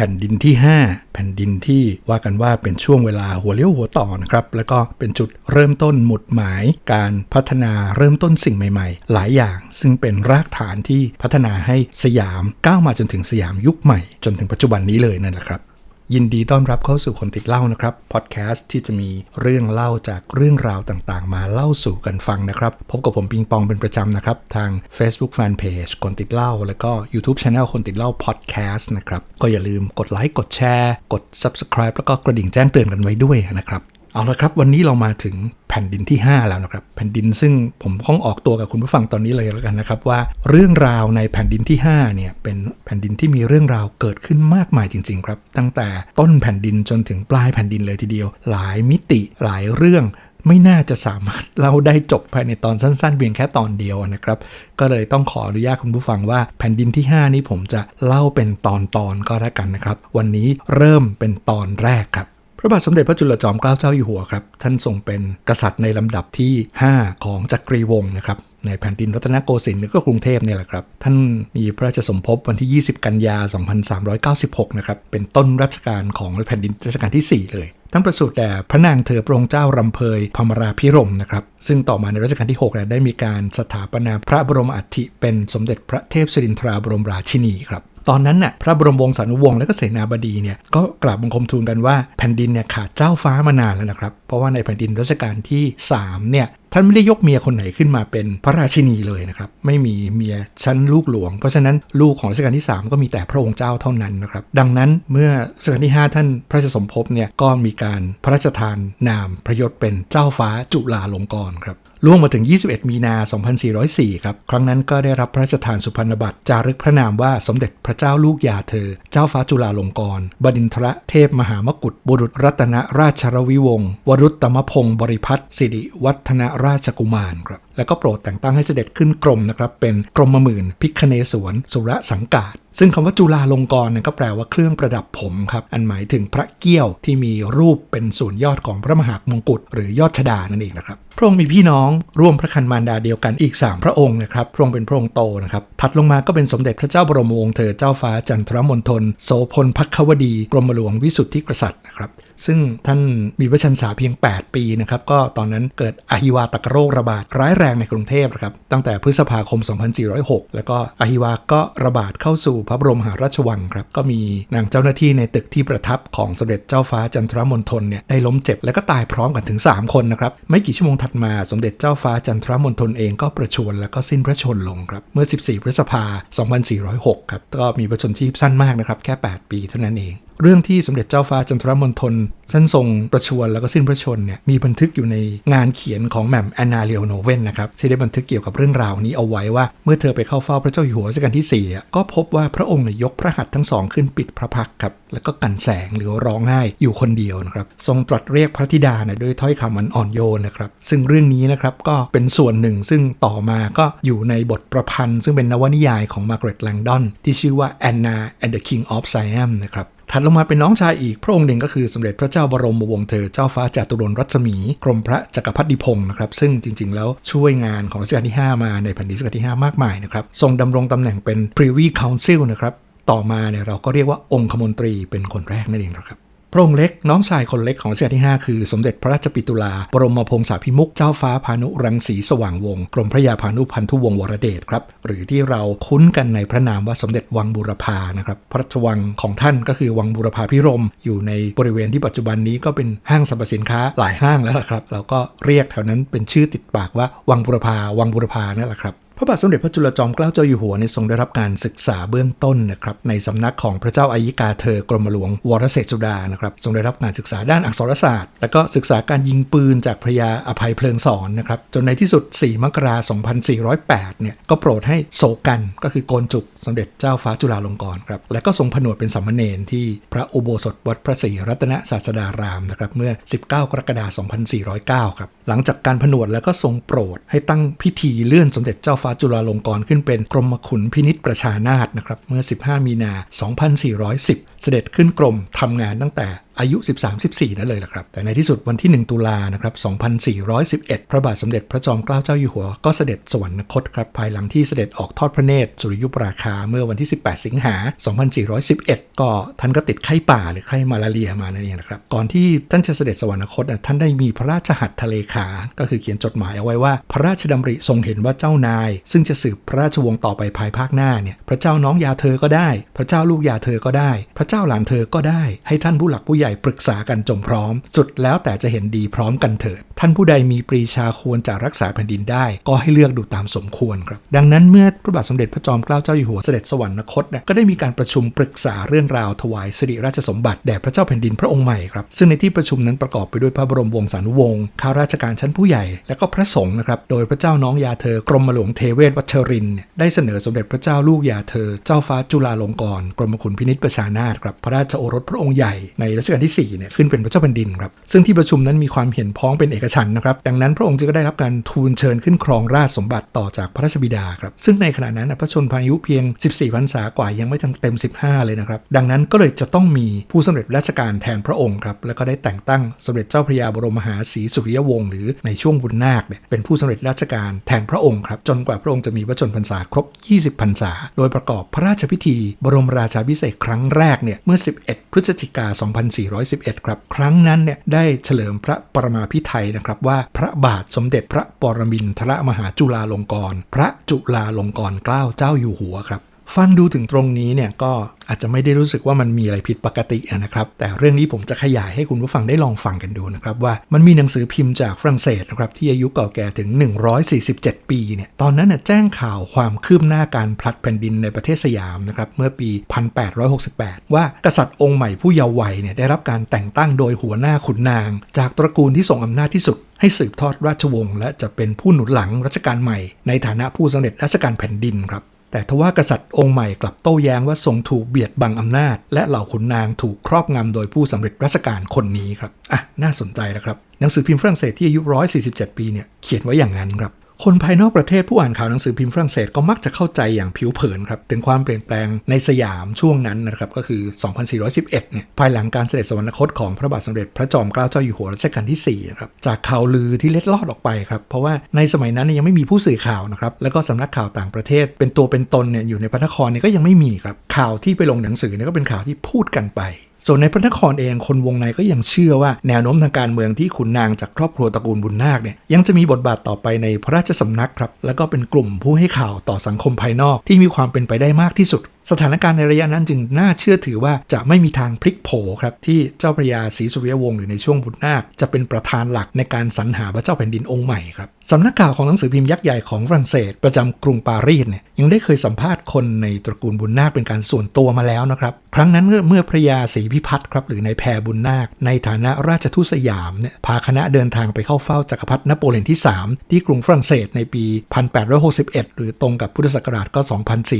แผ่นดินที่ 5 แผ่นดินที่ว่ากันว่าเป็นช่วงเวลาหัวเลี้ยวหัวต่อนะครับ แล้วก็เป็นจุดเริ่มต้นหมุดหมายการพัฒนาเริ่มต้นสิ่งใหม่ๆ หลายอย่างซึ่งเป็นรากฐานที่พัฒนาให้สยามก้าวมาจนถึงสยามยุคใหม่ จนถึงปัจจุบันนี้เลยนั่นแหละครับ ยินดีต้อนรับเข้าสู่คนติดเล่านะครับพอดแคสต์ที่จะมีเรื่องเล่าจากเรื่องราวต่างๆ มาเล่าสู่กันฟังนะครับ พบกับผมปิงปองเป็นประจำนะครับ ทาง Facebook Fanpage คนติดเล่า แล้วก็ YouTube Channel คนติดเล่าพอดแคสต์นะครับ ก็อย่าลืมกดไลค์กดแชร์ กด Subscribe แล้วก็กระดิ่งแจ้งเตือนกันไว้ด้วยนะครับ เอาละครับ วันนี้เรามาถึงแผ่นดินที่ 5 แล้วนะครับ แผ่นดินซึ่งผมคงออกตัวกับคุณผู้ฟังตอนนี้เลยแล้วกันนะครับว่าเรื่องราวในแผ่นดินที่5เนี่ยเป็นแผ่นดินที่มีเรื่องราวเกิดขึ้นมากมายจริง ๆ ครับ ตั้งแต่ต้นแผ่นดินจนถึงปลายแผ่นดินเลยทีเดียว หลายมิติหลายเรื่องไม่น่าจะสามารถเล่าได้จบภายในตอนสั้นๆเพียงแค่ตอนเดียวนะครับ ก็เลยต้องขออนุญาตคุณผู้ฟังว่าแผ่นดินที่ 5 นี้ผมจะเล่าเป็นตอนๆก็แล้วกันนะครับ วันนี้เริ่มเป็นตอนแรกครับ พระบาทสมเด็จพระจุลจอมเกล้าเจ้าอยู่หัวครับ ท่านทรงเป็นกษัตริย์ในลำดับที่ 5 ของจักรีวงศ์นะครับในแผ่นดินรัตนโกสินทร์หรือก็กรุงเทพเนี่ยแหละครับ ท่านมีพระราชสมภพวันที่ 20 กันยา 2396 นะครับ เป็นต้นรัชกาลของแผ่นดินรัชกาลที่ 4 เลยทั้งประสูติแด่พระนางเธอพระองค์เจ้ารำเพยพมราพิรมนะครับ ซึ่งต่อมาในรัชกาลที่6ได้มีการสถาปนาพระบรมอัฐิเป็นสมเด็จพระเทพสิรินทราบรมราชินีครับ ตอนนั้นน่ะพระบรมวงศานุวงศ์และก็เสนาบดีเนี่ยก็กราบบังคมทูลกันว่าแผ่นดินเนี่ยขาดเจ้าฟ้ามานานแล้วนะครับ เพราะว่าในแผ่นดินรัชกาลที่3เนี่ยท่านไม่ได้ยกเมียคนไหนขึ้นมาเป็นพระราชินีเลยนะครับไม่มีเมียชั้นลูกหลวง เพราะฉะนั้นลูกของรัชกาลที่ 3 ก็มีแต่พระองค์เจ้าเท่านั้นนะครับดังนั้นเมื่อรัชกาลที่ 5 ท่านพระราชสมภพเนี่ยก็มีการพระราชทานนามพระยศเป็นเจ้าฟ้าจุฬาลงกรณ์ครับ ล่วงมาถึง 21 มีนา 2404 ครับ ครั้งนั้นก็ได้รับพระราชทานสุพรรณบัตรจารึกพระนามว่าสมเด็จพระเจ้าลูกยาเธอ เจ้าฟ้าจุฬาลงกรณ์บดินทรเทพมหามกุฏบุรุษรัตนราชรวิวงศ์วรุตตมพงศ์บริพัตรสิริวัฒนราชกุมารครับแล้วก็โปรดแต่งตั้งให้เสด็จขึ้นกรมนะครับเป็นกรมหมื่นพิคเนศวรสุรสังกาศ ซึ่งคำว่าจุฬาลงกรณ์เนี่ยก็แปลว่าเครื่องประดับผมครับ อันหมายถึงพระเกี้ยวที่มีรูปเป็นส่วนยอดของพระมหามงกุฎหรือยอดชดานั่นเองนะครับพระองค์มีพี่น้องร่วมพระคันมารดาเดียวกันอีก 3 พระองค์นะครับพระองค์เป็นพระองค์โตนะครับถัดลงมาก็เป็นสมเด็จพระเจ้าบรมวงศ์เธอเจ้าฟ้าจันทรมณฑลโสพลพักควดี กรมหลวงวิสุทธิกษัตริย์นะครับซึ่งท่านมีพระชันษาเพียง 8 ปีนะครับก็ตอนนั้นเกิดอหิวาตกโรคระบาดร้ายแรงในกรุงเทพนะครับตั้งแต่พฤษภาคม 2406 แล้วก็อหิวาก็ระบาดเข้าสู่พระบรมหาราชวังครับ ก็มีนางเจ้าหน้าที่ในตึกที่ประทับของสมเด็จเจ้าฟ้าจันทรมณฑลเนี่ยได้ล้มเจ็บและก็ตายพร้อมกันถึง 3 คนนะครับ ไม่กี่ชั่วโมงถัดมาสมเด็จเจ้าฟ้าจันทรมณฑลเองก็ประชวรแล้วก็สิ้นพระชนลงครับ เมื่อ 14 พฤษภา 2406 ครับ ก็มีประชนชีพสั้นมากนะครับ แค่ 8 ปีเท่านั้นเองเรื่องที่สมเด็จเจ้าฟ้าจันทรมณฑล ท่านทรงประชวรแล้วก็สิ้นพระชนม์เนี่ยมีบันทึกอยู่ในงานเขียนของแหม่มแอนนาเลียโนเวนนะครับที่ได้บันทึกเกี่ยวกับเรื่องราวนี้เอาไว้ว่า เมื่อเธอไปเข้าเฝ้าพระเจ้าอยู่หัวรัชกาลที่4อะก็พบว่าพระองค์เนี่ยยกพระหัตถ์ทั้งสองขึ้นปิดพระพักครับแล้วก็กันแสงหรือร้องไห้อยู่คนเดียวนะครับทรงตรัสเรียกพระธิดาเนี่ยด้วยถ้อยคำอันอ่อนโยนนะครับซึ่งเรื่องนี้นะครับก็เป็นส่วนหนึ่งซึ่งต่อมาก็อยู่ในบทประพันธ์ ซึ่งเป็นนวนิยายของมาร์กาเร็ตแลงดอนที่ชื่อว่า Anna and the King of Siam นะครับ ถัดลงมาเป็นน้องชายอีกพระองค์หนึ่งก็คือสมเด็จพระเจ้าบรมวงศ์เธอเจ้าฟ้าจาตุรนรัศมี กรมพระจักรพรรดิพงศ์นะครับซึ่งจริง ๆ แล้วช่วยงานของรัชกาลที่ 5 มาในแผ่นดินรัชกาลที่ 5 มากมายนะครับทรงดำรงตำแหน่งเป็น Privy Council นะครับต่อมาเนี่ยเราก็เรียกว่าองคมนตรีเป็นคนแรกนั่นเองนะครับ พระองค์เล็กน้องชายคนเล็กของรัชกาลที่ 5 คือสมเด็จพระราชปิตุลา บรมพงศาภิมุกเจ้าฟ้าพานุรังสีสว่างวงศ์กรมพระยาพานุพันธุวงศ์วรเดชครับ หรือที่เราคุ้นกันในพระนามว่าสมเด็จวังบุรพานะครับ พระราชวังของท่านก็คือวังบุรพาพิรม อยู่ในบริเวณที่ปัจจุบันนี้ก็เป็นห้างสรรพสินค้าหลายห้างแล้วล่ะครับ เราก็เรียกแถวนั้นเป็นชื่อติดปากว่าวังบุรพาวังบุรพานั่นแหละครับ พระบาทสมเด็จพระจุลจอมเกล้าเจ้าอยู่หัวเนี่ยทรงได้รับการศึกษาเบื้องต้นนะครับในสำนักของพระเจ้าอายิกาเธอกรมหลวงวรเศษสุดานะครับทรงได้รับการศึกษาด้านอักษรศาสตร์ และก็ศึกษาการยิงปืนจากพระยาอภัยเพลิงสอนนะครับจนในที่สุด 4 มกราคม 2408 เนี่ยก็โปรดให้โศกันก็คือโกนจุกสมเด็จเจ้าฟ้าจุฬาลงกรณ์ครับและก็ทรงผนวดเป็นสัมมเนรที่พระอุโบสถวัดพระศรีรัตนศาสดารามนะครับเมื่อ 19 กรกฎาคม 2409 ครับหลังจากการผนวดแล้วก็ทรงโปรดให้ตั้งพิธีเลื่อนสมเด็จเจ้าฟ้าจุฬาลงกรณ์ขึ้นเป็นกรมขุนพินิษประชานาถนะครับเมื่อ 15 มีนา 2410 เสด็จขึ้นกรมทำงานตั้งแต่ อายุ 13-14 นั่นเลยล่ะครับ แต่ในที่สุดวันที่ 1 ตุลานะครับ 2411 พระบาทสมเด็จพระจอมเกล้าเจ้าอยู่หัว ก็เสด็จสวรรคตครับ ภายหลังที่เสด็จออกทอดพระเนตรสุริยุปราคาเมื่อวันที่ 18 สิงหา 2411 ก็ท่านก็ติดไข้ป่าหรือไข้มาลาเรียมานั่นเองนะครับ ก่อนที่ท่านจะเสด็จสวรรคตน่ะท่านได้มีพระราชหัตถ์ทะเลขา ก็คือเขียนจดหมายเอาไว้ว่า พระราชดำริทรงเห็นว่าเจ้านาย ซึ่งจะสืบพระราชวงศ์ต่อไปภายภาคหน้าเนี่ย พระเจ้าน้องยาเธอก็ได้ พระเจ้าลูกยาเธอก็ได้ พระเจ้าหลานเธอก็ได้ ให้ท่านผู้หลักผู้ใหญ่ปรึกษากันจงพร้อม สุดแล้วแต่จะเห็นดีพร้อมกันเถิด ท่านผู้ใดมีปรีชาควรจะรักษาแผ่นดินได้ ก็ให้เลือกดูตามสมควรครับดังนั้นเมื่อพระบาทสมเด็จพระจอมเกล้าเจ้าอยู่หัวเสด็จสวรรคตเนี่ยก็ได้มีการประชุมปรึกษาเรื่องราวถวายสิริราชสมบัติแด่พระเจ้าแผ่นดินพระองค์ใหม่ครับซึ่งในที่ประชุมนั้นประกอบไปด้วยพระบรมวงศานุวงศ์ข้าราชการชั้นผู้ใหญ่และก็พระสงฆ์นะครับโดยพระเจ้าน้องยาเธอกรมหลวงเทเวศวัชรินได้เสนอสมเด็จพระเจ้าลูกยาเธอ เจ้าฟ้าจุฬาลงกรณ์กรมขุนพินิจประชานาถครับพระราชโอรสพระองค์ใหญ่ในรัชกาลที่ 4 เนี่ยขึ้นเป็นพระเจ้าแผ่นดินครับ ซึ่งที่ประชุมนั้นมีความเห็นพ้องเป็นเอกฉันท์นะครับ ดังนั้นพระองค์จึงก็ได้รับการทูลเชิญขึ้นครองราชสมบัติต่อจากพระราชบิดาครับ ซึ่งในขณะนั้นพระชนพายุเพียง 14พรรษากว่ายังไม่ทันเต็ม 15 เลยนะครับ ดังนั้นก็เลยจะต้องมีผู้สำเร็จราชการแทนพระองค์ครับ แล้วก็ได้แต่งตั้งสมเด็จเจ้าพระยาบรมมหาศรีสุริยวงศ์หรือในช่วงบุญนาคเนี่ยเป็นผู้สำเร็จราชการแทนพระองค์ครับจนกว่าพระองค์จะมีพระชนพรรษาครบ 20พรรษา โดยประกอบพระราชพิธี บรมราชาภิเษกครั้งแรกเนี่ยเมื่อ 11 พฤศจิกา2411 ครับ ครั้งนั้นเนี่ยได้เฉลิมพระปรมาภิไทยนะครับว่าพระบาทสมเด็จพระปรมินทรมหาจุฬาลงกรณ์พระจุฬาลงกรณ์เกล้าเจ้าอยู่หัวครับ ฟังดูถึงตรงนี้เนี่ยก็อาจจะไม่ได้รู้สึกว่ามันมีอะไรผิดปกตินะครับ แต่เรื่องนี้ผมจะขยายให้คุณผู้ฟังได้ลองฟังกันดูนะครับ ว่ามันมีหนังสือพิมพ์จากฝรั่งเศสนะครับที่อายุเก่าแก่ถึง 147 ปีเนี่ยตอนนั้นน่ะแจ้งข่าวความคืบหน้าการพลัดแผ่นดินในประเทศสยามนะครับเมื่อปี 1868 ว่ากษัตริย์องค์ใหม่ผู้เยาว์วัยเนี่ยได้รับการแต่งตั้งโดยหัวหน้าขุนนาง จากตระกูลที่ทรงอำนาจที่สุดให้สืบทอดราชวงศ์และจะเป็นผู้หนุนหลังรัชกาลใหม่ ในฐานะผู้สำเร็จราชการแผ่นดินครับ แต่ทว่ากษัตริย์องค์ใหม่กลับโต้แย้งว่าทรงถูกเบียดบังอำนาจ และเหล่าขุนนางถูกครอบงำโดยผู้สำเร็จราชการคนนี้ครับ อะ น่าสนใจนะครับ หนังสือพิมพ์ฝรั่งเศสที่อายุ 147 ปีเนี่ย เขียนไว้อย่างนั้นครับ คนภายนอกประเทศผู้อ่านข่าวหนังสือพิมพ์ฝรั่งเศสก็มักจะเข้าใจอย่างผิวเผินครับถึงความเปลี่ยนแปลงในสยามช่วงนั้นนะครับก็คือ 2411 เนี่ยภายหลังการเสด็จสวรรคตของพระบาทสมเด็จพระจอมเกล้าเจ้าอยู่หัวรัชกาลที่4นะครับจากข่าวลือที่เล็ดลอดออกไปครับเพราะว่าในสมัยนั้นยยังไม่มีผู้สื่อข่าวนะครับแล้วก็สำนักข่าวต่างประเทศ เป็นตัวเป็นตนเนี่ยอยู่ในพระนครเนี่ยก็ยังไม่มีครับข่าวที่ไปลงหนังสือเนี่ยก็เป็นข่าวที่พูดกันไป ส่วนในพระนครเองคนวงในก็ยังเชื่อว่าแนวโน้มทางการเมืองที่ขุนนางจากครอบครัวตระกูลบุญนาคเนี่ยยังจะมีบทบาทต่อไปในพระราชสำนักครับ แล้วก็เป็นกลุ่มผู้ให้ข่าวต่อสังคมภายนอกที่มีความเป็นไปได้มากที่สุด สถานการณ์ในระยะนั้นจึงน่าเชื่อถือว่าจะไม่มีทางพลิกโผครับที่เจ้าพระยาศรีสุริยวงศ์หรือในช่วงบุญนาคจะเป็นประธานหลักในการสรรหาพระเจ้าแผ่นดินองค์ใหม่ครับสำนักข่าวของหนังสือพิมพ์ยักษ์ใหญ่ของฝรั่งเศส ประจำกรุงปารีสเนี่ยยังได้เคยสัมภาษณ์คนในตระกูลบุญนาคเป็นการส่วนตัวมาแล้วนะครับครั้งนั้นเมื่อเมื่อพระยาศรีพิพัฒน์ครับหรือในแพรบุญนาค ในฐานะราชทูตสยามเนี่ยพาคณะเดินทางไปเข้าเฝ้าจักรพรรดินโปเลียนที่ 3 ที่กรุงฝรั่งเศสในปี 1861 หรือตรงกับพุทธศักราชก็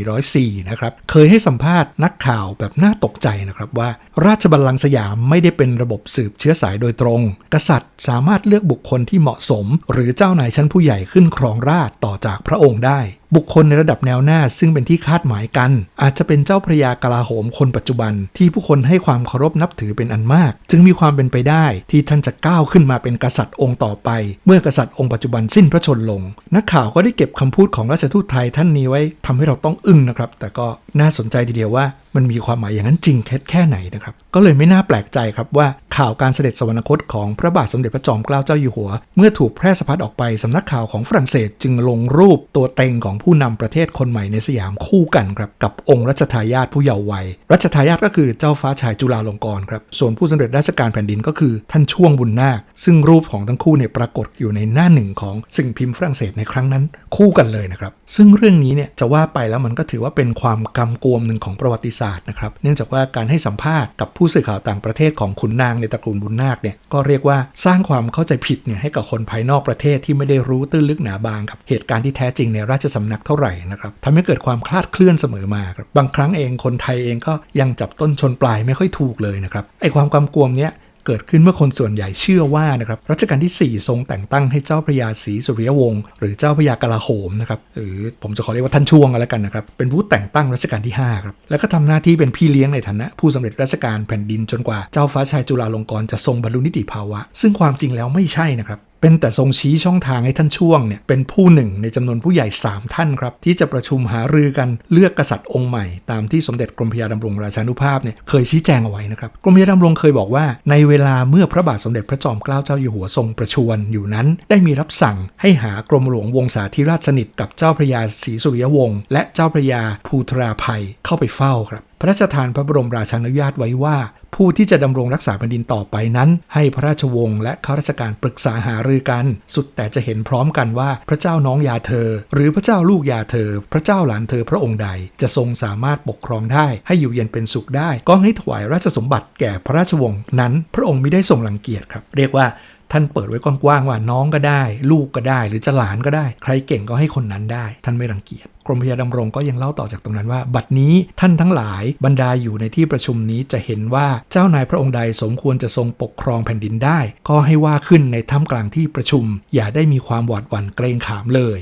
2404 นะครับเคยให้สัมภาษณ์นักข่าวแบบน่าตกใจนะครับว่า ราชบัลลังก์สยามไม่ได้เป็นระบบสืบเชื้อสายโดยตรง กษัตริย์สามารถเลือกบุคคลที่เหมาะสม หรือเจ้านายชั้นผู้ใหญ่ขึ้นครองราชต่อจากพระองค์ได้บุคคลในระดับแนวหน้าซึ่งเป็นที่คาดหมายกัน อาจจะเป็นเจ้าพระยากลาโหมคนปัจจุบัน ที่ผู้คนให้ความเคารพนับถือเป็นอันมาก จึงมีความเป็นไปได้ที่ท่านจะก้าวขึ้นมาเป็นกษัตริย์องค์ต่อไป เมื่อกษัตริย์องค์ปัจจุบันสิ้นพระชนลง นักข่าวก็ได้เก็บคำพูดของราชทูตไทยท่านนี้ไว้ทำให้เราต้องอึ้งนะครับ แต่ก็น่าสนใจทีเดียวว่ามันมีความหมายอย่างนั้นจริงแค่แค่ไหนนะครับก็เลยไม่น่าแปลกใจครับว่าข่าวการเสด็จสวรรคตของพระบาทสมเด็จพระจอมเกล้าเจ้าอยู่หัว เมื่อถูกแพร่สะพัดออกไปสำนักข่าวของฝรั่งเศสจึงลงรูปตัวเต็งของผู้นำประเทศคนใหม่ในสยามคู่กันครับกับองค์รัชทายาทผู้เยาว์วัย รัชทายาทก็คือเจ้าฟ้าชายจุฬาลงกรณ์ครับส่วนผู้สำเร็จราชการแผ่นดินก็คือท่านช่วงบุญนาค ซึ่งรูปของทั้งคู่เนี่ยปรากฏอยู่ในหน้าหนึ่งของสิ่งพิมพ์ฝรั่งเศสในครั้งนั้นคู่กันเลยนะครับซึ่งเรื่องนี้เนี่ยจะว่าไปแล้วมันก็ถือว่าเป็นความกำกวมหนึ่งของประวัติศาสตร์นะครับเนื่องจากว่าการให้สัมภาษณ์กับผู้สื่อข่าวต่างประเทศของขุนนางในตระกูลบุญนาคเนี่ยก็เรียกว่าสร้างความเข้าใจผิดเนี่ยให้กับคนภายนอกประเทศที่ไม่ได้รู้ตื้นลึกหนาบางกับเหตุการณ์ที่แท้จริงในราชสำนักเท่าไหร่นะครับทำให้เกิดความคลาดเคลื่อนเสมอมาครับบางครั้งเองคนไทยเองก็ยังจับต้นชนปลายไม่ค่อยถูกเลยนะครับไอ้ความกำกวมเนี้ย เกิดขึ้นเมื่อคนส่วนใหญ่เชื่อว่านะครับรัชกาลที่ 4 ทรงแต่งตั้งให้เจ้าพระยาศรีสุริยวงศ์หรือเจ้าพระยากลาโหมนะครับหรือผมจะขอเรียกว่าท่านช่วงกันแล้วกันนะครับเป็นผู้แต่งตั้งรัชกาลที่5ครับแล้วก็ทำหน้าที่เป็นพี่เลี้ยงในฐานะผู้สำเร็จราชการแผ่นดินจนกว่าเจ้าฟ้าชายจุฬาลงกรณ์จะทรงบรรลุนิติภาวะ ซึ่งความจริงแล้วไม่ใช่นะครับ เป็นแต่ทรงชี้ช่องทางให้ท่านช่วงเนี่ยเป็นผู้หนึ่งในจำนวนผู้ใหญ่ 3 ท่านครับ ที่จะประชุมหารือกันเลือกกษัตริย์องค์ใหม่ ตามที่สมเด็จกรมพระยาดำรงราชานุภาพเนี่ยเคยชี้แจงเอาไว้นะครับกรมพระยาดำรงเคยบอกว่า ในเวลาเมื่อพระบาทสมเด็จพระจอมเกล้าเจ้าอยู่หัวทรงประชวรอยู่นั้น ได้มีรับสั่งให้หากรมหลวงวงศาธิราชสนิทกับเจ้าพระยาศรีสุริยวงศ์และเจ้าพระยาภูทราภัยเข้าไปเฝ้าครับ พระราชทานพระบรมราชานุญาตไว้ว่า ผู้ที่จะดำรงรักษาแผ่นดินต่อไปนั้น ให้พระราชวงศ์และข้าราชการปรึกษาหารือกัน สุดแต่จะเห็นพร้อมกันว่าพระเจ้าน้องยาเธอ หรือพระเจ้าลูกยาเธอ พระเจ้าหลานเธอพระองค์ใด จะทรงสามารถปกครองได้ ให้อยู่เย็นเป็นสุขได้ ก็ให้ถวายราชสมบัติแก่พระราชวงศ์นั้น พระองค์ไม่ได้ทรงรังเกียจครับ เรียกว่า ท่านเปิดไว้กว้างๆว่าน้องก็ได้ ลูกก็ได้ หรือจะหลานก็ได้ ใครเก่งก็ให้คนนั้นได้ ท่านไม่รังเกียจกรมพยาดำรงก็ยังเล่าต่อจากตรงนั้นว่า บัดนี้ท่านทั้งหลายบรรดาอยู่ในที่ประชุมนี้จะเห็นว่าเจ้านายพระองค์ใดสมควรจะทรงปกครองแผ่นดินได้ ก็ให้ว่าขึ้นในท่ามกลางที่ประชุม อย่าได้มีความหวาดหวั่นเกรงขามเลย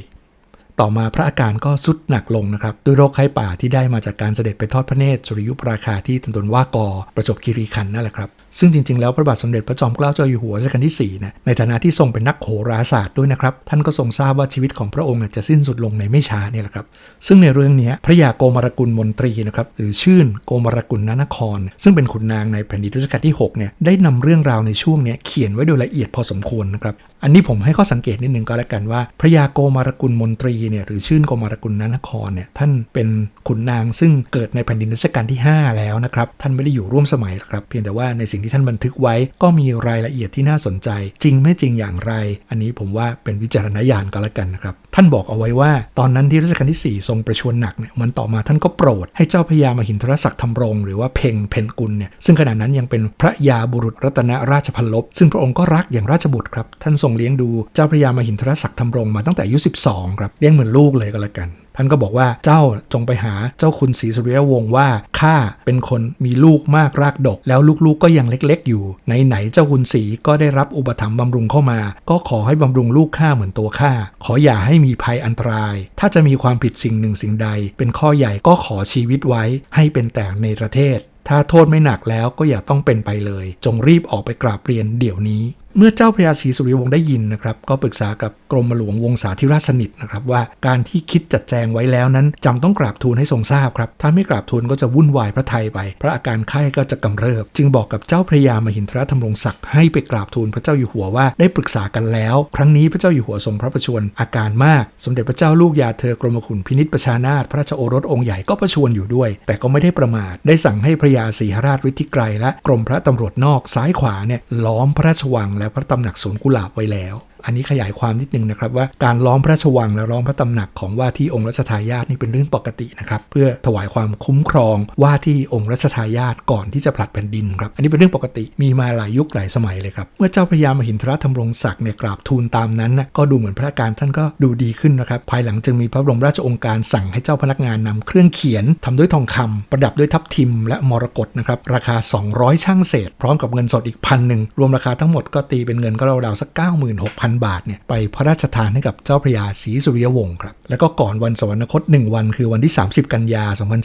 ต่อมาพระอาการก็สุดหนักลงนะครับด้วยโรคไข้ป่าที่ได้มาจากการเสด็จไปทอดพระเนตรสุริยุปราคาที่ตำบลว่ากอประจบคีรีขันธ์นั่นแหละครับ ซึ่งจริงๆแล้วพระบาทสมเด็จพระจอมเกล้าเจ้าอยู่หัวรัชกาลที่4นะในฐานะที่ทรงเป็นนักโหราศาสตร์ด้วยนะครับ ท่านก็ทรงทราบว่าชีวิตของพระองค์จะสิ้นสุดลงในไม่ช้าเนี่ยแหละครับ ซึ่งในเรื่องนี้พระยาโกมารกุลมนตรีนะครับหรือชื่นโกมารกุลนานคร ซึ่งเป็นขุนนางในแผ่นดินรัชกาลที่6เนี่ยได้นำเรื่องราวในช่วงนี้เขียนไว้โดยละเอียดพอสมควรนะครับอันนี้ผมให้ข้อสังเกตนิดนึงก็แล้วกันว่า พระยาโกมารกุลมนตรีเนี่ยหรือชื่นโกมารกุลนานครเนี่ยท่านเป็นขุนนางซึ่งเกิดในแผ่นดินรัชกาลที่ 5 แล้วนะครับท่านไม่ได้อยู่ร่วมสมัยครับ เพียงแต่ว่าในสิ่งที่ท่านบันทึกไว้ก็มีรายละเอียดที่น่าสนใจ จริงไม่จริงอย่างไร อันนี้ผมว่าเป็นวิจารณญาณก็แล้วกันนะครับท่านบอกเอาไว้ว่า ตอนนั้นที่รัชกาลที่ 4 ทรงประชวรหนักเนี่ยมันต่อมาท่านก็โปรดให้เจ้าพระยามหินทรศักดิ์ธรรมรง หรือว่าเพ่งเพนกุลเนี่ยซึ่งขณะนั้นยังเป็นพระยาบุรุษรัตนราชพันลบซึ่งพระองค์ก็รักอย่างราชบุตรครับท่านทรงเลี้ยงดูเจ้าพระยามหินทรศักดิ์ธรรมรงมาตั้งแต่อายุ 12 ครับ เลี้ยงเหมือนลูกเลยก็แล้วกัน ท่านก็บอกว่าเจ้าจงไปหาเจ้าคุณศรีสุริยวงศ์ว่าข้าเป็นคนมีลูกมากรากดก แล้วลูกๆก็ยังเล็กๆอยู่ไหนไหนๆเจ้าคุณศรีก็ได้รับอุปถัมภ์บำรุงเข้ามา ก็ขอให้บำรุงลูกข้าเหมือนตัวข้าขออย่าให้มีภัยอันตราย ถ้าจะมีความผิดสิ่งหนึ่งสิ่งใด เป็นข้อใหญ่ก็ขอชีวิตไว้ให้เป็นแต่ในประเทศถ้าโทษไม่หนักแล้วก็อย่าต้องเป็นไปเลย จงรีบออกไปกราบเรียนเดี๋ยวนี้ เมื่อเจ้าพระยาศรีสุริวงศ์ได้ยินนะครับ ก็ปรึกษากับกรมหลวงวงศาธิราชสนิทนะครับว่าการที่คิดจัดแจงไว้แล้วนั้นจำต้องกราบทูลให้ทรงทราบครับถ้าไม่กราบทูลก็จะวุ่นวายพระไทยไป พระอาการไข้ก็จะกำเริบ จึงบอกกับเจ้าพระยามหินทรธรรมรงศักดิ์ให้ไปกราบทูลพระเจ้าอยู่หัวว่าได้ปรึกษากันแล้ว ครั้งนี้พระเจ้าอยู่หัวทรงพระประชวรอาการมาก สมเด็จพระเจ้าลูกยาเธอกรมขุนพินิษประชานาถพระราชโอรสองค์ใหญ่ก็ประชวรอยู่ด้วย แต่ก็ไม่ได้ประมาทได้สั่งให้พระยาศรีหราชวิทิไกรและกรมพระตำรวจนอกซ้ายขวาเนี่ยล้อมพระราชวังและพระตำหนักสวนกุหลาบไว้แล้ว อันนี้ขยายความนิดนึงนะครับว่าการล้อมพระราชวังและล้อมพระตำหนักของว่าที่องค์รัชทายาทนี่เป็นเรื่องปกตินะครับเพื่อถวายความคุ้มครองว่าที่องค์รัชทายาทก่อนที่จะผลัดแผ่นดินครับอันนี้เป็นเรื่องปกติมีมาหลายยุคหลายสมัยเลยครับเมื่อเจ้าพระยามหินทรธรรมรงศักดิ์เนี่ยกราบทูลตามนั้นนะก็ดูเหมือนพระอาการท่านก็ดูดีขึ้นนะครับภายหลังจึงมีพระบรมราชองค์การสั่งให้เจ้าพนักงานนำเครื่องเขียนทำด้วยทองคำประดับด้วยทับทิม และมรกตนะครับราคา 200 ช่างเศษ พร้อมกับเงินสดอีกพันหนึ่งรวมราคาทั้งหมดก็ตีเป็นเงินก็ราวๆสัก 96,000บาทเนี่ยไปพระราชทานให้กับเจ้าพระยาศรีสุริยวงศ์ครับ แล้วก็ก่อนวันสวรรคต 1 วัน คือวันที่ 30 กันยา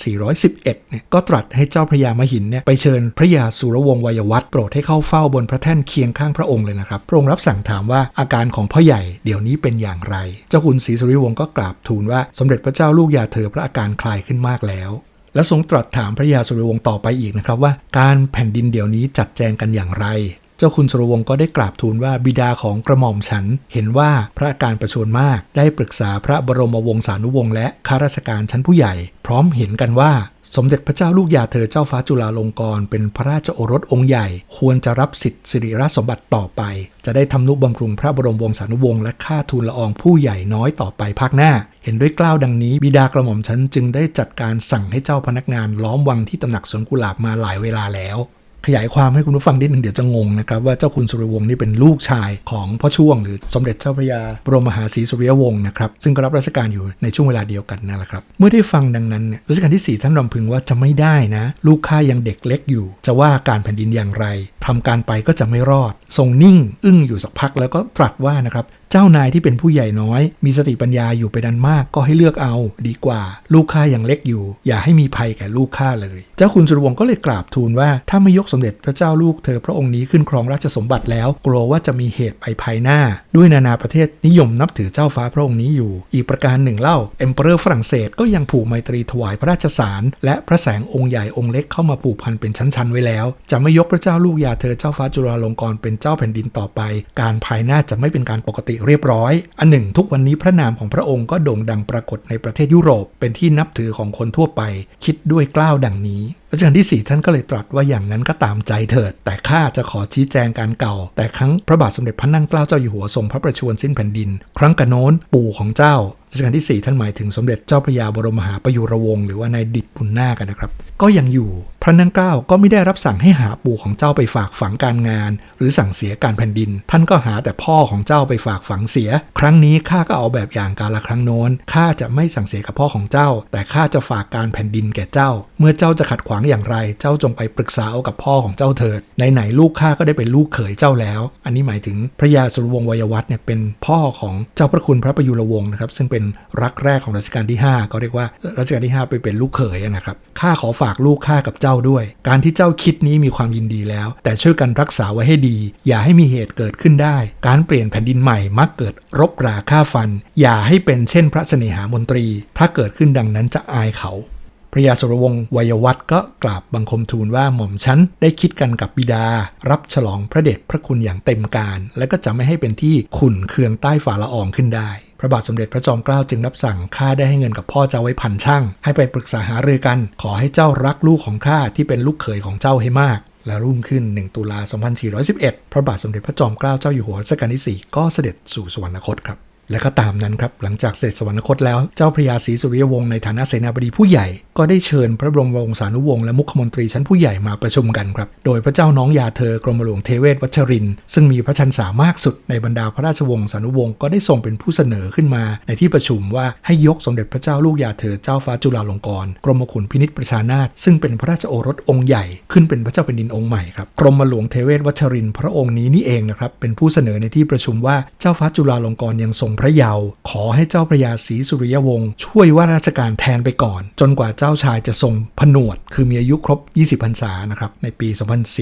2411 เนี่ยก็ตรัสให้เจ้าพระยามหินเนี่ยไปเชิญพระยาสุรวงศ์วัยวัฒน์โปรดให้เข้าเฝ้าบนพระแท่นเคียงข้างพระองค์เลยนะครับ พระองค์รับสั่งถามว่าอาการของพ่อใหญ่เดี๋ยวนี้เป็นอย่างไร เจ้าคุณศรีสุริยวงศ์ก็กราบทูลว่าสมเด็จพระเจ้าลูกยาเธอพระอาการคลายขึ้นมากแล้วและทรงตรัสถามพระยาสุริวงศ์ต่อไปอีกนะครับว่า การแผ่นดินเดี๋ยวนี้จัดแจงกันอย่างไร เจ้าคุณสุรวงศ์ก็ได้กราบทูลว่าบิดาของกระหม่อมฉัน เห็นว่าพระอาการประชวรมาก ได้ปรึกษาพระบรมวงศานุวงศ์และข้าราชการชั้นผู้ใหญ่ พร้อมเห็นกันว่าสมเด็จพระเจ้าลูกยาเธอเจ้าฟ้าจุฬาลงกรณ์เป็นพระราชโอรสองค์ใหญ่ ควรจะรับสิทธิสิริราชสมบัติต่อไป จะได้ทำนุบำรุงพระบรมวงศานุวงศ์และข้าทูลละอองผู้ใหญ่น้อยต่อไปภาคหน้า เห็นด้วยกล้าวดังนี้ บิดากระหม่อมฉันจึงได้จัดการสั่งให้เจ้าพนักงานล้อมวังที่ตำหนักสวนกุหลาบมาหลายเวลาแล้ว ขยายความให้คุณผู้ฟังนิดหนึ่งเดี๋ยวจะงงนะครับว่าเจ้าคุณสุริวงศ์นี่เป็นลูกชายของพ่อช่วง หรือสมเด็จเจ้าพระยาบรมมหาศรีสุริยวงศ์นะครับซึ่งก็รับราชการอยู่ในช่วงเวลาเดียวกันนั่นแหละครับเมื่อได้ฟังดังนั้นเนี่ยรัชกาลที่ 4 ท่านรำพึงว่าจะไม่ได้นะ ลูกข้ายังเด็กเล็กอยู่ จะว่าการแผ่นดินอย่างไรทำการไปก็จะไม่รอด ทรงนิ่ง อึ้งอยู่สักพักแล้วก็ตรัสว่านะครับ เจ้านายที่เป็นผู้ใหญ่น้อย มีสติปัญญาอยู่ไปดันมากก็ให้เลือกเอาดีกว่า ลูกข้ายังเล็กอยู่ อย่าให้มีภัยแก่ลูกข้าเลย เจ้าคุณสุรวงศ์ก็เลยกราบทูลว่าถ้าไม่ยกสมเด็จพระเจ้าลูกเธอพระองค์นี้ขึ้นครองราชสมบัติแล้ว กลัวว่าจะมีเหตุไปภายหน้า ด้วยนานาประเทศนิยมนับถือเจ้าฟ้าพระองค์นี้อยู่ อีกประการหนึ่งเล่าเอ็มเปอเรอร์ฝรั่งเศสก็ยังผูกไมตรีถวายพระราชสาร และพระแสงองค์ใหญ่องค์เล็กเข้ามาผูกพันเป็นชั้นๆไว้แล้ว จะไม่ยกพระเจ้าลูกยาเธอเจ้าฟ้าจุฬาลงกรณ์เป็นเจ้าแผ่นดินต่อไป การภายหน้าจะไม่เป็นการปกติเรียบร้อย อันหนึ่ง ทุกวันนี้พระนามของพระองค์ก็โด่งดังปรากฏในประเทศยุโรปเป็นที่นับถือของคนทั่วไป คิดด้วยกล้าวดังนี้ รัชกาลที่ 4 ท่านก็เลยตรัสว่าอย่างนั้นก็ตามใจเถิด แต่ข้าจะขอชี้แจงการเก่า แต่ครั้งพระบาทสมเด็จพระนั่งเกล้าเจ้าอยู่หัวทรงพระประชวรสิ้นแผ่นดิน ครั้งกระโน้นปู่ของเจ้ารัชกาลที่ 4 ท่านหมายถึงสมเด็จเจ้าพระยาบรมมหาประยุรวงศ์หรือว่านายดิบบุญนากันนะครับ ก็ยังอยู่พระนั่งเกล้าก็ไม่ได้รับสั่งให้หาปู่ของเจ้าไปฝากฝังการงาน หรือสั่งเสียการแผ่นดิน ท่านก็หาแต่พ่อของเจ้าไปฝากฝังเสีย ครั้งนี้ข้าก็เอาแบบอย่างการละครั้งโน้นข้าจะไม่สั่งเสียกับพ่อของเจ้า แต่ข้าจะฝากการแผ่นดินแก่เจ้า เมื่อเจ้าจะขัดขวางอย่างไร เจ้าจงไปปรึกษาเอากับพ่อของเจ้าเถิดไหนๆลูกข้าก็ได้เป็นลูกเขยเจ้าแล้ว อันนี้หมายถึงพระยาสุรวงศ์วัยวัฒน์เนี่ยเป็นพ่อของเจ้าพระคุณพระประยุรวงศ์นะครับซึ่งเป็นรักแรกของรัชกาลที่ 5 ก็เรียกว่ารัชกาลที่ 5 ไปเป็นลูกเขยนะครับข้าขอฝากลูกข้ากับเจ้าด้วย การที่เจ้าคิดนี้มีความยินดีแล้ว แต่ช่วยกันรักษาไว้ให้ดี อย่าให้มีเหตุเกิดขึ้นได้ การเปลี่ยนแผ่นดินใหม่มักเกิดรบราฆ่าฟัน อย่าให้เป็นเช่นพระเสนหามนตรี ถ้าเกิดขึ้นดังนั้นจะอายเขา พระยาสุรวงศ์วัยวัฒน์ก็กราบบังคมทูลว่าหม่อมฉันได้คิดกันกับบิดา รับฉลองพระเดชพระคุณอย่างเต็มการ และก็จะไม่ให้เป็นที่ขุนเคืองใต้ฝ่าละอองขึ้นได้ พระบาทสมเด็จพระจอมเกล้าจึงรับสั่งข้าได้ให้เงินกับพ่อเจ้าไว้พันช่างให้ไปปรึกษาหารือกัน ขอให้เจ้ารักลูกของข้าที่เป็นลูกเขยของเจ้าให้มากและรุ่งขึ้น 1 ตุลา 2411 พระบาทสมเด็จพระจอมเกล้าเจ้าอยู่หัวรัชกาลที่ 4 ก็เสด็จสู่สวรรคตครับ และก็ตามนั้นครับ หลังจากเสด็จสวรรคตแล้ว เจ้าพระยาศรีสุริยวงศ์ในฐานะเสนาบดีผู้ใหญ่ ก็ได้เชิญพระบรมวงศานุวงศ์และมุขมนตรีชั้นผู้ใหญ่มาประชุมกันครับ โดยพระเจ้าน้องยาเธอกรมหลวงเทเวศวัชรินทร์ซึ่งมีพระชันษามากสุดในบรรดาพระราชวงศ์สานุวงศ์ก็ได้ทรงเป็นผู้เสนอขึ้นมา ในที่ประชุมว่าให้ยกสมเด็จพระเจ้าลูกยาเธอเจ้าฟ้าจุฬาลงกรณ์กรมขุนพินิษประชานาถซึ่งเป็นพระราชโอรสองค์ใหญ่ขึ้นเป็นพระเจ้าแผ่นดินองค์ใหม่ครับกรมหลวงเทเวศวัชรินทร์พระองค์นี้นี่เองนะครับเป็นผู้เสนอในที่ประชุมว่าเจ้าฟ้าจุฬาลงกรณ์ยังทรงพระเยาว์ขอให้เจ้าพระยาศรีสุริยวงศ์ช่วยว่าราชการแทนไปก่อน จนกว่าเจ้าชายจะทรงผนวด คือมีอายุครบ 20พรรษานะครับในปี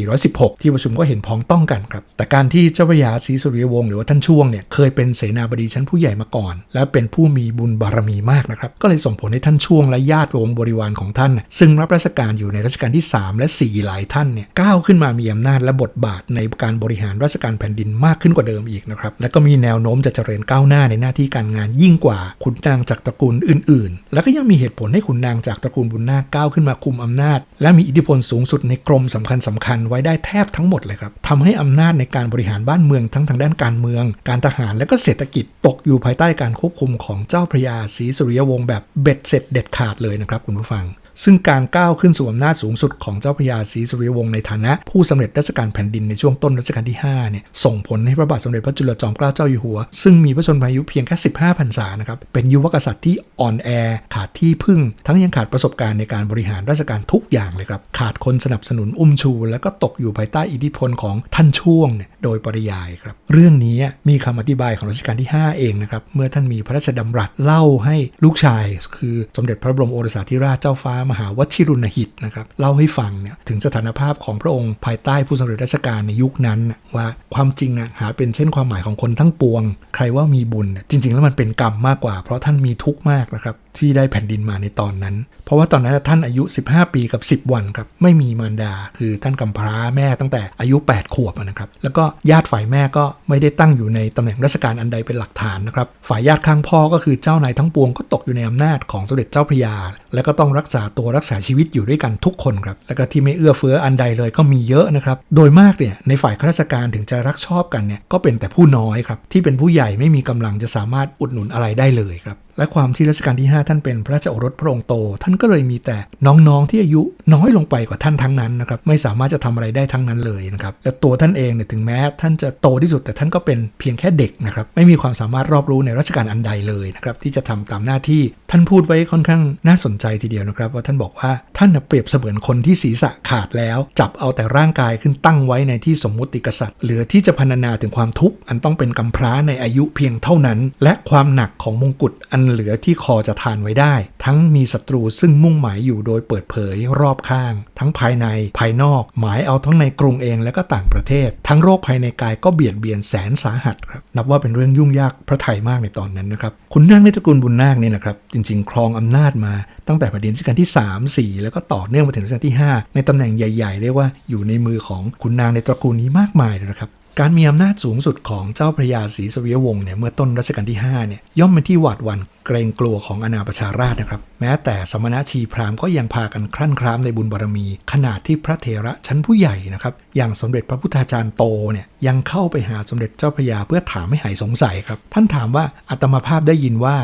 2416 ที่ประชุมก็เห็นพ้องต้องกันครับ แต่การที่เจ้าพระยาศรีสุริยวงศ์หรือว่าท่านช่วงเนี่ยเคยเป็นเสนาบดีชั้นผู้ใหญ่มาก่อน และเป็นผู้มีบุญบารมีมากนะครับก็เลยส่งผลให้ท่านช่วงและญาติวงบริวารของท่าน ซึ่งรับราชการอยู่ในรัชกาลที่ 3 และ 4 หลายท่านเนี่ยก้าวขึ้นมามีอำนาจและบทบาทในการบริหารราชการแผ่นดินมากขึ้นกว่าเดิมอีกนะครับและก็มีแนวโน้มจะเจริญก้าวหน้าในหน้าที่การงานยิ่งกว่าขุนนางจากตระกูลอื่น ๆ แล้วก็ยังมีเหตุผลให้ขุนนางจากตระกูลบุญนาคก้าวขึ้นมาคุมอำนาจ และมีอิทธิพลสูงสุดในกรมสำคัญสคัญๆไว้ได้แทบทั้งหมดเลยครับทำให้อำนาจในการบริหารบ้านเมืองทั้งทางด้านการเมือง การทหารและก็เศรษฐกิจตกอยู่ภายใต้การควบคุมของเจ้าพระยาศรีสุริยวงศ์แบบเบ็ดเสร็จเด็ดขาดเลยนะครับคุณผู้ฟัง ซึ่งการก้าวขึ้นสู่อำนาจสูงสุดของเจ้าพระยาศรีสุริยวงศ์ในฐานะ ผู้สำเร็จราชการแผ่นดินในช่วงต้นรัชกาลที่5เนี่ยส่งผลให้พระบาทสมเด็จพระจุลจอมเกล้าเจ้าอยู่หัว ซึ่งมีพระชนมายุเพียงแค่ 15พรรษานะครับเป็นยุวกษัตริย์ที่อ่อนแอขาดที่พึ่ง ทั้งยังขาดประสบการณ์ในการบริหารราชการทุกอย่างเลยครับขาดคนสนับสนุนอุ้มชู แล้วก็ตกอยู่ภายใต้อิทธิพลของท่านช่วงเนี่ยโดยปริยายครับเรื่องนี้มีคำอธิบายของรัชกาลที่ 5 เองนะครับเมื่อท่านมีพระราชดำรัสเล่าให้ลูกชาย คือสมเด็จพระบรมโอรสาธิราชเจ้าฟ้ามหาวชิรุณหิตนะครับเล่าให้ฟังเนี่ยถึงสถานภาพของพระองค์ภายใต้ผู้สำเร็จราชการในยุคนั้น ว่าความจริงนะหาเป็นเช่นความหมายของคนทั้งปวง ใครว่ามีบุญ จริง ๆ แล้วมันเป็นกรรมมากกว่า เพราะท่านมีทุกข์มากนะครับ ที่ได้แผ่นดินมาในตอนนั้น เพราะว่าตอนนั้นท่านอายุ 15 ปีกับ 10 วันครับ ไม่มีมารดา คือท่านกำพร้าแม่ตั้งแต่อายุ 8 ขวบนะครับ แล้วก็ญาติฝ่ายแม่ก็ไม่ได้ตั้งอยู่ในตำแหน่งราชการอันใดเป็นหลักฐานนะครับ ฝ่ายญาติข้างพ่อก็คือเจ้านายทั้งปวงก็ตกอยู่ในอำนาจของสมเด็จเจ้าพระยา แล้วก็ต้องรักษาตัวรักษาชีวิตอยู่ด้วยกันทุกคนครับ แล้วก็ที่ไม่เอื้อเฟื้ออันใดเลยก็มีเยอะนะครับ โดยมากเนี่ยในฝ่ายข้าราชการถึงจะรักชอบกันเนี่ยก็เป็นแต่ผู้น้อยครับที่เป็นผู้ใหญ่ไม่มีกำลังจะสามารถอุดหนุนอะไรได้เลยครับ และความที่รัชกาลที่ 5 ท่านเป็นพระราชโอรสพระองค์โต ท่านก็เลยมีแต่น้องๆที่อายุน้อยลงไปกว่าท่านทั้งนั้นนะครับไม่สามารถจะทำอะไรได้ทั้งนั้นเลยนะครับและตัวท่านเองเนี่ยถึงแม้ท่านจะโตที่สุดแต่ท่านก็เป็นเพียงแค่เด็กนะครับไม่มีความสามารถรอบรู้ในรัชกาลอันใดเลยนะครับที่จะทำตามหน้าที่ท่านพูดไว้ค่อนข้างน่าสนใจทีเดียวนะครับว่าท่านบอกว่าท่านเปรียบเสมือนคนที่ศีรษะขาดแล้ว จับเอาแต่ร่างกายขึ้นตั้งไว้ในที่สมมุติกษัตริย์เหลือที่จะพรรณนาถึงความทุกข์อันต้องเป็นกำพร้าในอายุเพียงเท่านั้น และความหนักของมงกุฎอันเหลือที่คอจะทานไว้ได้ ทั้งมีศัตรูซึ่งมุ่งหมายอยู่โดยเปิดเผยรอบข้าง ทั้งภายในภายนอก หมายเอาทั้งในกรุงเองและก็ต่างประเทศ ทั้งโรคภายในกายก็เบียดเบียนแสนสาหัสครับนับว่าเป็นเรื่องยุ่งยากพระไทยมากในตอนนั้นนะครับคุณนางในตระกูลบุญนาคเนี่ยนะครับจริง ๆ ครองอำนาจมาตั้งแต่แผ่นดินรัชกาลที่ 3 4 แล้วก็ต่อเนื่องมาถึงรัชกาลที่ 5 ในตำแหน่งใหญ่ๆเรียกว่าอยู่ในมือของคุณนางในตระกูลนี้มากมายเลยนะครับการมีอำนาจสูงสุดของเจ้าพระยาศรีสวียวงศ์เนี่ยเมื่อต้นรัชกาลที่5เนี่ยย่อมเป็นที่หวาดหวั่น เกรงกลัวของอนาประชาราษนะครับ แม้แต่สมณชีพราหมณ์ก็ยังพากันครั่นครามในบุญบารมี ขนาดที่พระเถระชั้นผู้ใหญ่นะครับ อย่างสมเด็จพระพุทธาจารย์โตเนี่ยยังเข้าไปหาสมเด็จเจ้าพระยาเพื่อถามให้หายสงสัยครับ ท่านถามว่าอัตมาภาพได้ยินว่า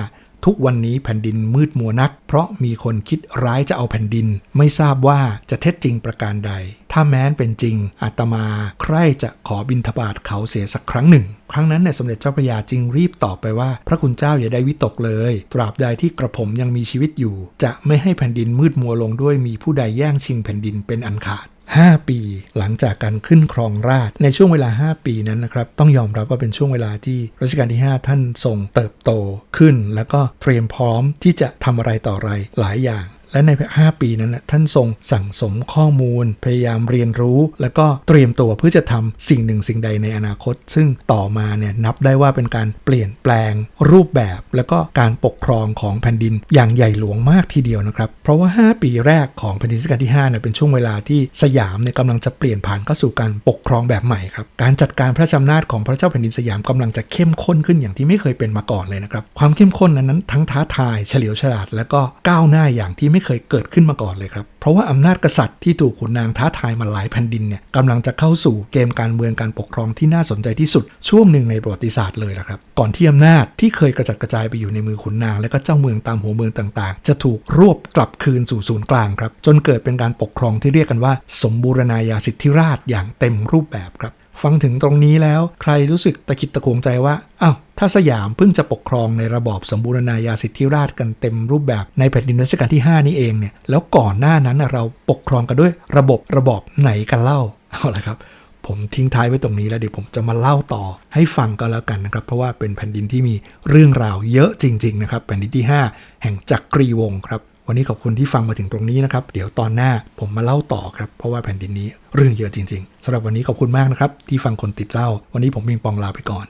ทุกวันนี้แผ่นดินมืดมัวนัก เพราะมีคนคิดร้ายจะเอาแผ่นดิน ไม่ทราบว่าจะเท็จจริงประการใด ถ้าแม้นเป็นจริงอาตมาใคร่จะขอบินทบาทเขาเสียสักครั้งหนึ่ง ครั้งนั้นเนี่ยสมเด็จเจ้าพระยาจึงรีบตอบไปว่า พระคุณเจ้าอย่าได้วิตกเลย ตราบใดที่กระผมยังมีชีวิตอยู่ จะไม่ให้แผ่นดินมืดมัวลงด้วยมีผู้ใดแย่งชิงแผ่นดินเป็นอันขาด 5 ปีหลังจากการขึ้นครองราชในช่วงเวลา 5 ปีนั้นนะครับต้องยอมรับว่าเป็นช่วงเวลาที่รัชกาลที่ 5 ท่านทรงเติบโตขึ้น แล้วก็เตรียมพร้อมที่จะทำอะไรต่ออะไรหลายอย่าง และใน 5 ปีนั้นนะท่านทรงสั่งสมข้อมูล พยายามเรียนรู้ แล้วก็เตรียมตัวเพื่อจะทำสิ่งหนึ่งสิ่งใดในอนาคต ซึ่งต่อมาเนี่ยนับได้ว่าเป็นการเปลี่ยนแปลงรูปแบบ แล้วก็การปกครองของแผ่นดินอย่างใหญ่หลวงมากทีเดียวนะครับ เพราะว่า 5 ปีแรกของแผ่นดินรัชกาลที่5เนี่ยเป็นช่วงเวลาที่สยามเนี่ยกำลังจะเปลี่ยนผ่านเข้าสู่การปกครองแบบใหม่ครับการจัดการพระราชอำนาจของพระเจ้าแผ่นดินสยามกำลังจะเข้มข้นขึ้นอย่างที่ไม่เคยเป็นมาก่อนเลยนะครับความเข้มข้นนั้นนั้นทั้งท้าทายเฉลียวฉลาด และก็ก้าวหน้าอย่างที่ไม่เคยเกิดขึ้นมาก่อนเลยครับ เพราะว่าอำนาจกษัตริย์ที่ถูกขุนนางท้าทายมาหลายแผ่นดินเนี่ยกำลังจะเข้าสู่เกมการเมืองการปกครองที่น่าสนใจที่สุดช่วงหนึ่งในประวัติศาสตร์เลยละครับ ก่อนที่อำนาจที่เคยกระจัดกระจายไปอยู่ในมือขุนนาง และก็เจ้าเมืองตามหัวเมืองต่างๆ จะถูกรวบกลับคืนสู่ศูนย์กลางครับ จนเกิดเป็นการปกครองที่เรียกกันว่า สมบูรณาญาสิทธิราชอย่างเต็มรูปแบบครับ ฟังถึงตรงนี้แล้วใครรู้สึกตะคิดตะขวงใจว่าอ้าว ถ้าสยามเพิ่งจะปกครองในระบอบสมบูรณาญาสิทธิราชกันเต็มรูปแบบในแผ่นดินรัชกาลที่ 5 นี้เองเนี่ยแล้วก่อนหน้านั้นเราปกครองกันด้วยระบบระบอบไหนกันเล่าเอาละครับผมทิ้งท้ายไว้ตรงนี้แล้วเดี๋ยวผมจะมาเล่าต่อให้ฟังก็แล้วกันนะครับ เพราะว่าเป็นแผ่นดินที่มีเรื่องราวเยอะจริง ๆ นะครับ แผ่นดินที่ 5 แห่งจักกรีวงศ์ครับ วันนี้ขอบคุณที่ฟังมาถึงตรงนี้นะครับ เดี๋ยวตอนหน้าผมมาเล่าต่อครับ เพราะว่าแผ่นดินนี้เรื่องเยอะจริง ๆสำหรับวันนี้ขอบคุณมากนะครับที่ฟังคนติดเล่า วันนี้ผมมิงปองลาไปก่อน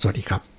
สวัสดีครับ